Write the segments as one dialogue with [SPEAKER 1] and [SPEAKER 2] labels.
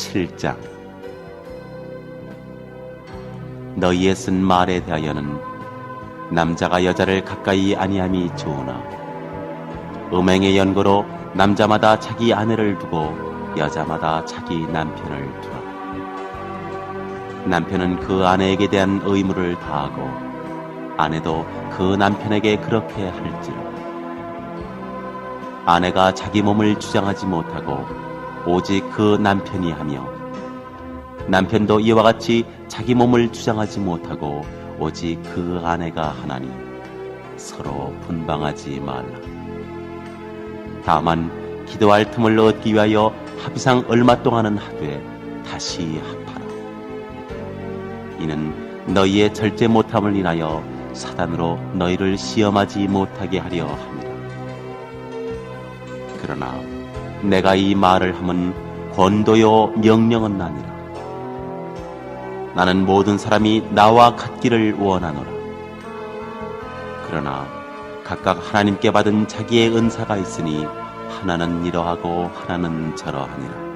[SPEAKER 1] 7장. 너희의 쓴 말에 대하여는 남자가 여자를 가까이 아니함이 좋으나 음행의 연고로 남자마다 자기 아내를 두고 여자마다 자기 남편을 두라. 남편은 그 아내에게 대한 의무를 다하고 아내도 그 남편에게 그렇게 할지라. 아내가 자기 몸을 주장하지 못하고 오직 그 남편이 하며 남편도 이와 같이 자기 몸을 주장하지 못하고 오직 그 아내가 하나니 서로 분방하지 말라. 다만 기도할 틈을 얻기 위하여 합의상 얼마 동안은 하되 다시 합하라. 이는 너희의 절제 못함을 인하여 사단으로 너희를 시험하지 못하게 하려 함이라. 그러나 내가 이 말을 함은 권도요 명령은 아니라. 나는 모든 사람이 나와 같기를 원하노라. 그러나 각각 하나님께 받은 자기의 은사가 있으니 하나는 이러하고 하나는 저러하니라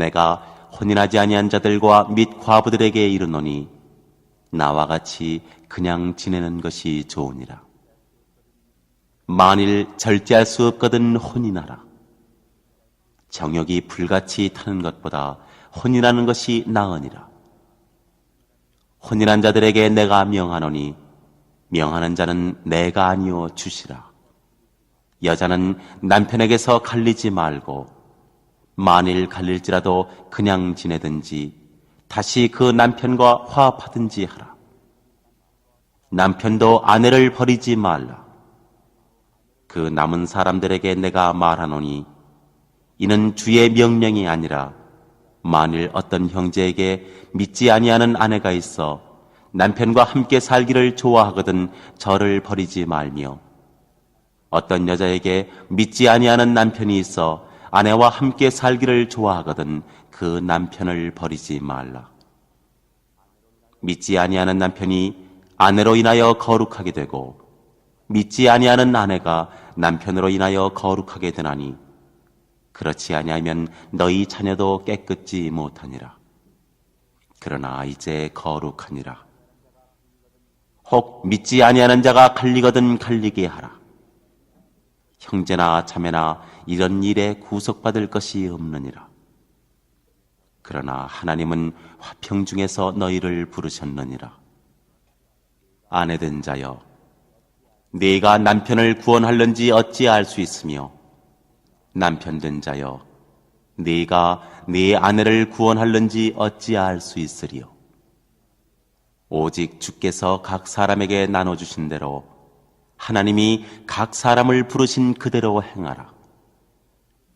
[SPEAKER 1] 내가 혼인하지 아니한 자들과 및 과부들에게 이르노니 나와 같이 그냥 지내는 것이 좋으니라. 만일 절제할 수 없거든 혼인하라. 정욕이 불같이 타는 것보다 혼인하는 것이 나으니라. 혼인한 자들에게 내가 명하노니 명하는 자는 내가 아니요 주시라. 여자는 남편에게서 갈리지 말고 만일 갈릴지라도 그냥 지내든지 다시 그 남편과 화합하든지 하라. 남편도 아내를 버리지 말라. 그 남은 사람들에게 내가 말하노니 이는 주의 명령이 아니라 만일 어떤 형제에게 믿지 아니하는 아내가 있어 남편과 함께 살기를 좋아하거든 저를 버리지 말며 어떤 여자에게 믿지 아니하는 남편이 있어 아내와 함께 살기를 좋아하거든 그 남편을 버리지 말라. 믿지 아니하는 남편이 아내로 인하여 거룩하게 되고 믿지 아니하는 아내가 남편으로 인하여 거룩하게 되나니 그렇지 아니하면 너희 자녀도 깨끗지 못하니라. 그러나 이제 거룩하니라. 혹 믿지 아니하는 자가 갈리거든 갈리게 하라. 형제나 자매나 이런 일에 구속받을 것이 없느니라. 그러나 하나님은 화평 중에서 너희를 부르셨느니라. 아내된 자여, 네가 남편을 구원할는지 어찌 알 수 있으며, 남편된 자여, 네가 네 아내를 구원할는지 어찌 알 수 있으리요. 오직 주께서 각 사람에게 나눠주신 대로 하나님이 각 사람을 부르신 그대로 행하라.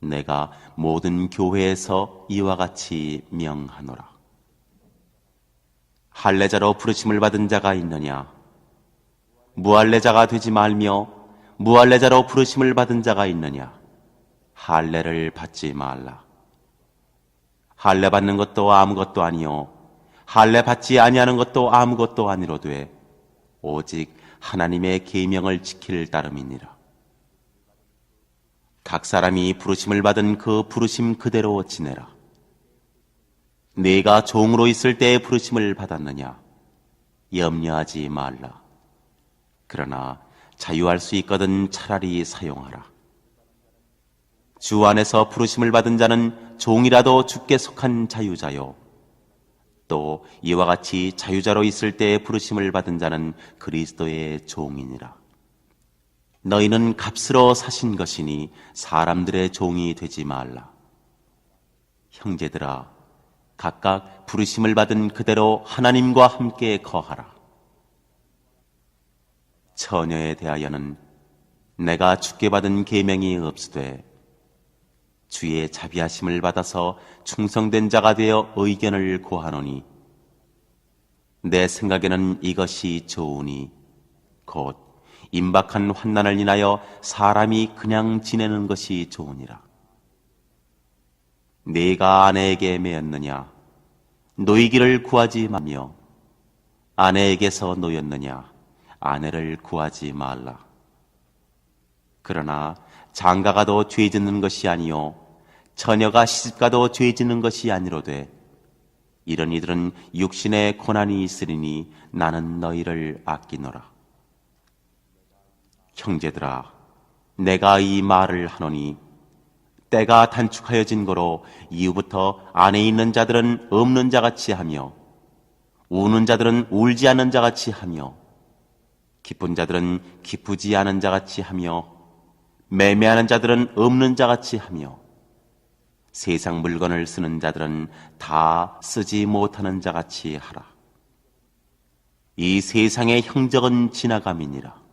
[SPEAKER 1] 내가 모든 교회에서 이와 같이 명하노라. 할례자로 부르심을 받은 자가 있느냐? 무할례자가 되지 말며 무할례자로 부르심을 받은 자가 있느냐? 할례를 받지 말라. 할례 받는 것도 아무것도 아니요 할례 받지 아니하는 것도 아무것도 아니로 되 오직 하나님의 계명을 지킬 따름이니라. 각 사람이 부르심을 받은 그 부르심 그대로 지내라. 네가 종으로 있을 때에 부르심을 받았느냐? 염려하지 말라. 그러나 자유할 수 있거든 차라리 사용하라. 주 안에서 부르심을 받은 자는 종이라도 주께 속한 자유자요. 또 이와 같이 자유자로 있을 때에 부르심을 받은 자는 그리스도의 종이니라. 너희는 값으로 사신 것이니 사람들의 종이 되지 말라. 형제들아, 각각 부르심을 받은 그대로 하나님과 함께 거하라. 처녀에 대하여는 내가 죽게 받은 계명이 없으되 주의 자비하심을 받아서 충성된 자가 되어 의견을 고하노니 내 생각에는 이것이 좋으니 곧 임박한 환난을 인하여 사람이 그냥 지내는 것이 좋으니라. 네가 아내에게 매였느냐? 노이기를 구하지 마며 아내에게서 놓였느냐 아내를 구하지 말라. 그러나 장가가도 죄 짓는 것이 아니요 처녀가 시집가도 죄 짓는 것이 아니로되 이런 이들은 육신의 고난이 있으리니 나는 너희를 아끼노라. 형제들아, 내가 이 말을 하노니 때가 단축하여진 거로 이후부터 안에 있는 자들은 없는 자같이 하며 우는 자들은 울지 않는 자같이 하며 기쁜 자들은 기쁘지 않은 자같이 하며 매매하는 자들은 없는 자같이 하며 세상 물건을 쓰는 자들은 다 쓰지 못하는 자같이 하라. 이 세상의 형적은 지나감이니라.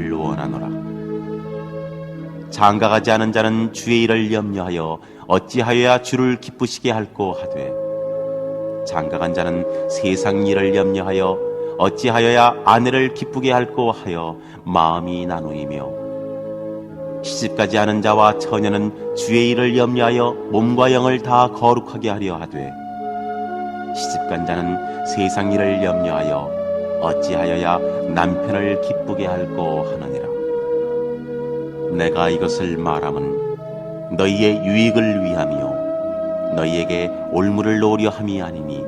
[SPEAKER 1] 없기를 원하노라. 장가가지 않은 자는 주의 일을 염려하여 어찌하여야 주를 기쁘시게 할꼬 하되 장가간 자는 세상 일을 염려하여 어찌하여야 아내를 기쁘게 할꼬 하여 마음이 나누이며 시집가지 않은 자와 처녀는 주의 일을 염려하여 몸과 영을 다 거룩하게 하려 하되 시집간 자는 세상 일을 염려하여 어찌하여야 남편을 기쁘게 할꼬 하느니라. 내가 이것을 말함은 너희의 유익을 위하며 너희에게 올무를 놓으려 함이 아니니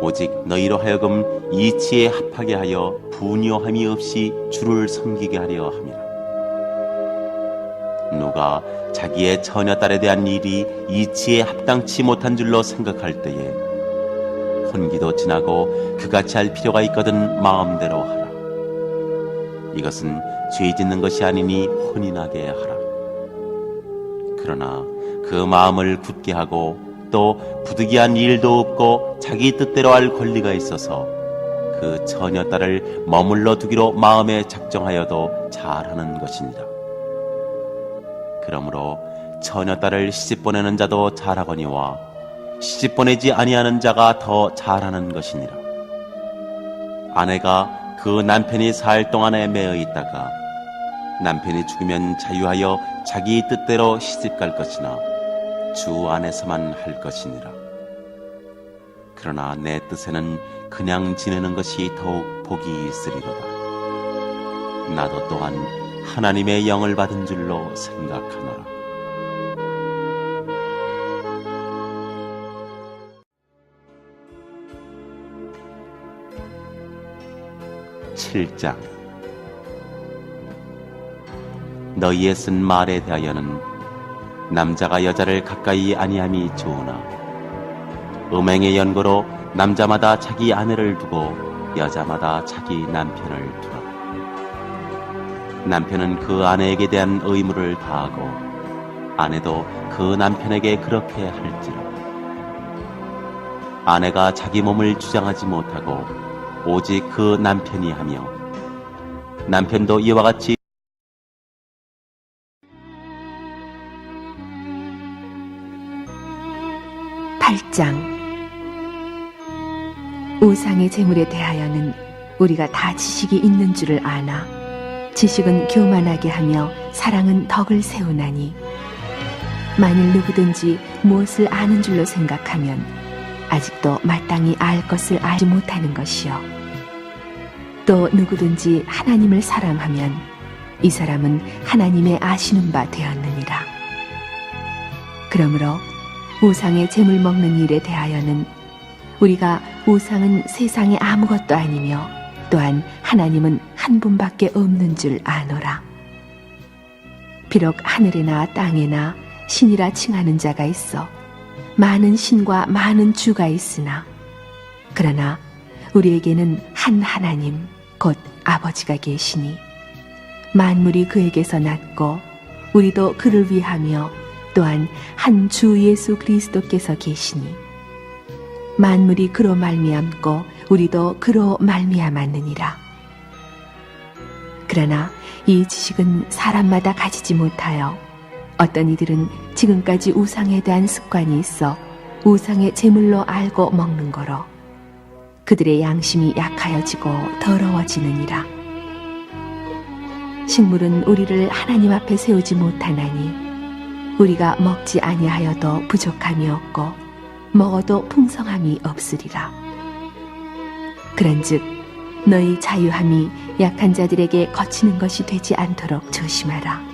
[SPEAKER 1] 오직 너희로 하여금 이치에 합하게 하여 분요함이 없이 주를 섬기게 하려 함이라. 누가 자기의 처녀딸에 대한 일이 이치에 합당치 못한 줄로 생각할 때에 혼기도 지나고 그같이 할 필요가 있거든 마음대로 하라. 이것은 죄 짓는 것이 아니니 혼이 나게 하라. 그러나 그 마음을 굳게 하고 또 부득이한 일도 없고 자기 뜻대로 할 권리가 있어서 그 처녀 딸을 머물러 두기로 마음에 작정하여도 잘하는 것이니라. 그러므로 처녀 딸을 시집 보내는 자도 잘하거니와 시집 보내지 아니하는 자가 더 잘하는 것이니라. 아내가 그 남편이 살 동안에 매어 있다가 남편이 죽으면 자유하여 자기 뜻대로 시집 갈 것이나 주 안에서만 할 것이니라. 그러나 내 뜻에는 그냥 지내는 것이 더욱 복이 있으리로다. 나도 또한 하나님의 영을 받은 줄로 생각하노라. 7장. 너희의 쓴 말에 대하여는 남자가 여자를 가까이 아니함이 좋으나 음행의 연고로 남자마다 자기 아내를 두고 여자마다 자기 남편을 두라. 남편은 그 아내에게 대한 의무를 다하고 아내도 그 남편에게 그렇게 할지라. 아내가 자기 몸을 주장하지 못하고 오직 그 남편이 하며 남편도 이와 같이
[SPEAKER 2] 팔장. 우상의 재물에 대하여는 우리가 다 지식이 있는 줄을 아나. 지식은 교만하게 하며 사랑은 덕을 세우나니. 만일 누구든지 무엇을 아는 줄로 생각하면 아직도 마땅히 알 것을 알지 못하는 것이요 또 누구든지 하나님을 사랑하면 이 사람은 하나님의 아시는 바 되었느니라 그러므로 우상의 재물 먹는 일에 대하여는 우리가 우상은 세상에 아무것도 아니며 또한 하나님은 한 분밖에 없는 줄 아노라. 비록 하늘에나 땅에나 신이라 칭하는 자가 있어 많은 신과 많은 주가 있으나 그러나 우리에게는 한 하나님, 곧 아버지가 계시니 만물이 그에게서 났고 우리도 그를 위하며 또한 한 주 예수 그리스도께서 계시니 만물이 그로 말미암고 우리도 그로 말미암았느니라. 그러나 이 지식은 사람마다 가지지 못하여 어떤 이들은 지금까지 우상에 대한 습관이 있어 우상의 제물로 알고 먹는 거로 그들의 양심이 약하여지고 더러워지느니라. 식물은 우리를 하나님 앞에 세우지 못하나니 우리가 먹지 아니하여도 부족함이 없고 먹어도 풍성함이 없으리라. 그런즉 너희 자유함이 약한 자들에게 거치는 것이 되지 않도록 조심하라.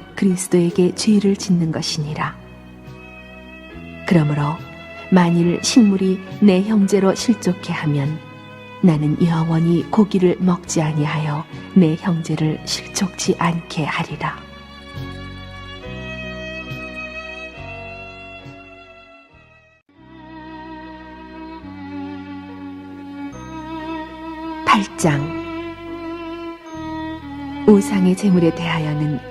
[SPEAKER 2] 그리스도에게 죄를 짓는 것이니라. 그러므로 만일 식물이 내 형제로 실족해 하면 나는 영원히 고기를 먹지 아니하여 내 형제를 실족지 않게 하리라. 팔장 우상의 재물에 대하여는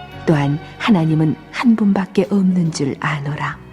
[SPEAKER 2] 또한 하나님은 한 분밖에 없는 줄 아노라.